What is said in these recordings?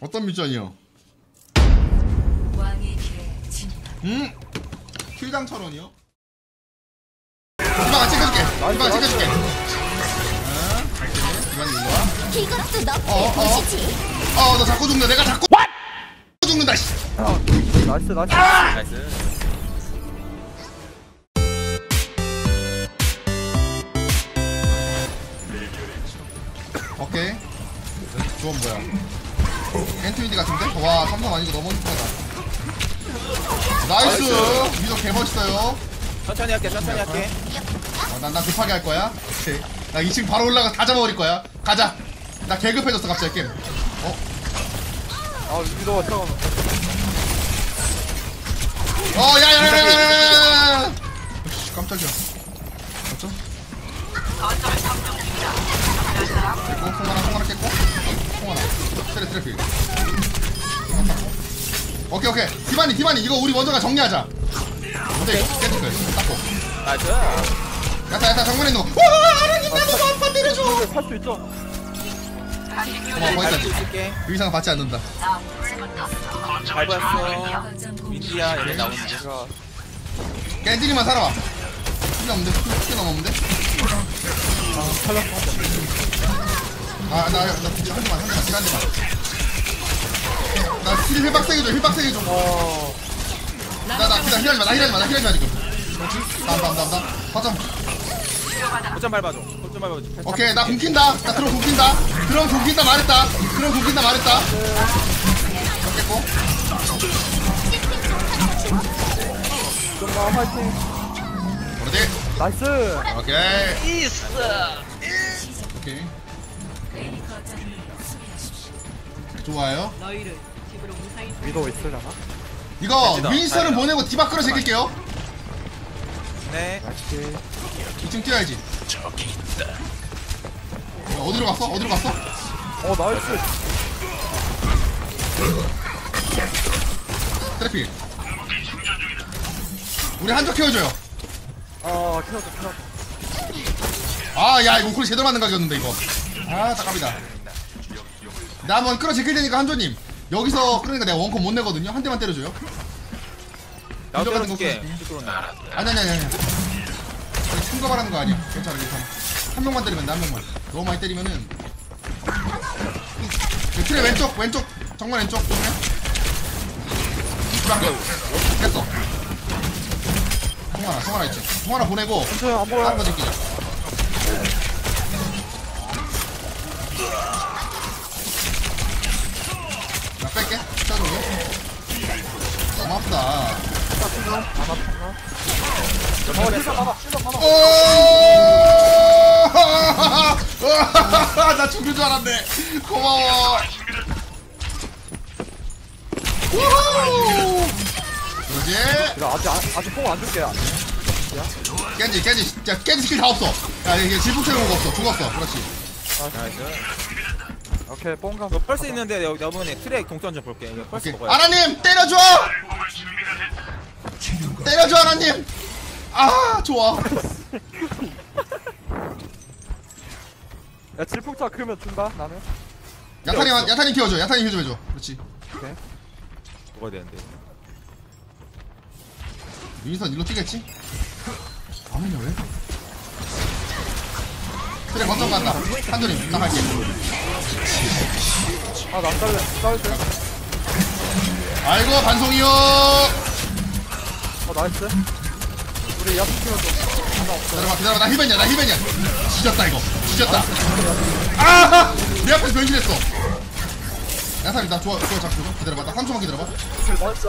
어떤 미션이요? 왕의 길에 진입. 음? 킬당 천 원이요? 이방아 찍어줄게. 이방아 찍어줄게. 아, 갈게. 이방이 일로 와. 이것도 너 어, 어. 보시지. 어, 너 자꾸 죽는다. 내가 자꾸 죽는다. 씨. 나이스 나이스 나이스. 오케이. 주원 뭐야? 엔트위디 같은데? 와, 삼성 아니고 너무 이쁘다. 나이스. 미소 개 멋있어요. 천천히 할게, 천천히 할게. 어, 난, 나 급하게 할 거야. 오케이. 나 2층 바로 올라가 다 잡아버릴 거야. 가자. 나 개급해졌어 갑자기 게임. 어? 아 위도가 들어가면 어, 야, 야, 야, 야, 야, 야. 씨, 깜짝이야. 송 하나. 트레, 트래필. 오케이, 오케이. 디바니, 디바니, 이거 우리 먼저가 정리하자. 근데 이거 깨질 거야. 닦고. 나이스. 야타, 야타, 정면에 있는 거. 와, 나도 너 아빠 때려줘. 살수 있죠? 고마워, 거기까지. 있을게. 그 이상 받지 않는다. 잘 공격. 민지야, 얘네 나오는데. 제가 깨지리만 살아와. 필요 없는데? 너무 없는데? 아, 나, 나, 한 대만, 한 대만, 한 대만. 나 힐, 힐 빡세게 줘, 힐 빡세게 줘. 어 나, 나, 나 힐하지 마, 나 힐하지 마, 나 힐하지 마, 지금. 그렇지? 다음, 다음, 다음, 다음. 허점. 고점 밟아줘. 고점 밟아줘. 오케이, 나 굶긴다. 나 그럼 굶긴다. 그럼 굶긴다 말했다. 그럼 굶긴다 말했다. 잡겠고. 좀더 화이팅 그러지. 나이스 오케이. 오케 좋아요. 위도 있으려나? 이거 됐지다. 윈스턴은 다행이다. 보내고 디바 끌어 제낄게요. 네. 나이스 2층 뛰어야지. 어, 어디로 갔어? 어디로 갔어? 어 나이스 트래필. 우리 한쪽 키워줘요. 아 키웠다 키웠다 아, 야, 이거 우클 제대로 맞는 각이었는데, 이거. 아, 딱갑니다. 나 한번 끌어 제낄 테니까, 한조님. 여기서 끌으니까 내가 원컵 못 내거든요. 한 대만 때려줘요. 나 이거 같은 거 때려줄게. 아니, 아니, 아니, 아니. 아니, 충격하라는 거 아니야. 괜찮아, 괜찮아. 한 명만 때리면 돼, 한 명만. 너무 많이 때리면은. 그 트레 왼쪽, 왼쪽. 정말 왼쪽. 됐어. 송하나, 송하나 있지. 송하나 보내고. 안 보여 다른 거 제끼자. 어 오! 나 죽을 줄 알았네. 고마워. 그러지? 야 아직 안- 아직 뽕안 줄게 깬지, 깬지. 야, 깬지 스킬 다 없어. 야, 이게 질풍 채우는 거 없어. 죽었어. 그렇지. 나이스. 오케이 뽕가 펄스 있는데 여- 여러분이 트랙 동선 좀 볼게. 이거 펄스 오케이. 먹어야 돼. 아나님, 때려줘! 때려줘, 아나님! 아, 좋아. 야 질풍차 크면 준다 나는 야타님, 야타님 키워줘. 야타님 힐좀 해줘. 그렇지. 먹어야 되는데. 민선 일로 뛰겠지? 아무냐 왜? 그래 거점 간다. 한조님 나갈게. 아나 싸울 때어 아이고 반송이요. 나이스. 우리 야수 키면 좀 기다려봐 기다려봐. 나 힐벤이야 나 힐벤이야. 지졌다 이거. 지졌다. 아내 앞에서 변신했어. 야사님 나 좋아 좋아 잡고. 기다려봐 나 3초만 기다려봐. 나이스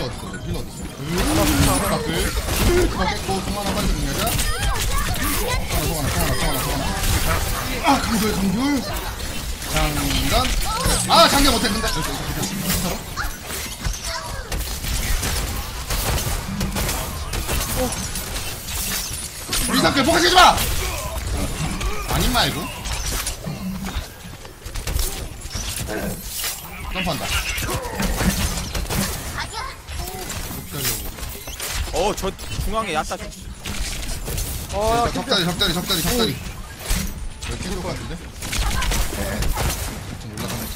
힐러 어딨어? 힐러 어딨어? 으 앞을 그만 깼고 송 하나 빨리 송 하나 송 하나 송 하나 송 하나 아 강귤 강귤 장전. 아 장전 못했는데. 이렇게, 이렇게, 이렇게, 서로. 리사클 포커스지 마! 아님 말고 점프한다 어, 저 중앙에 야타. 어 적다리 적다리 적다리 적다리 여기 찍을 것 같은데?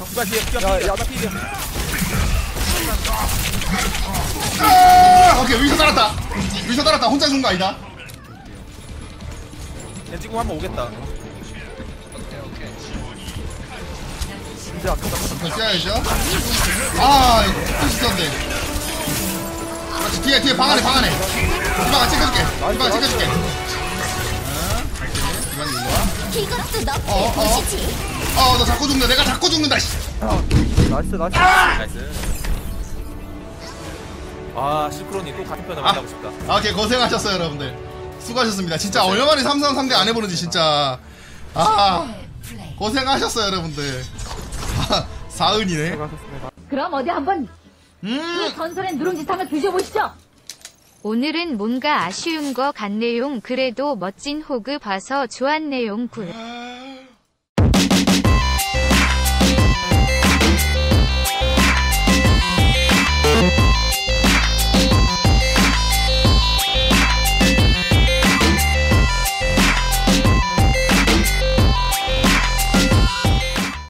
누가 뒤에 뛰어 야, 야, 아! 오케이, 위에서 따랐다. 위에서 따랐다. 혼자 죽은 거 아니다. 얘 지금 한번 오겠다 이제 아깝다. 잠깐 뛰어야죠. 아, 이거 또 있었는데. 그렇지, 뒤에, 뒤에 방 안에, 방 안에. 디바가 찍어줄게. 디바가 찍어줄게. 아. 디바는 일로 와. 이것도 너 어, 어. 보시지. 어, 너 자꾸 죽는다. 내가 자꾸 죽는다, 씨. 나이스, 나이스. 나이스 아 시크론이 또 같은 편을 아. 만나고 싶다 아, 오케이, 고생하셨어요, 여러분들. 수고하셨습니다. 진짜 얼마만에 삼성 상대 안 해보는지, 진짜. 아, 플레이. 고생하셨어요, 여러분들. 아, 사은이네. 수고하셨습니다. 그럼 어디 한번 음, 그 전설의 누룽지 탕을 드셔보시죠. 오늘은 뭔가 아쉬운 거 같네용. 그래도 멋진 호그 봐서 좋았네용. 굿.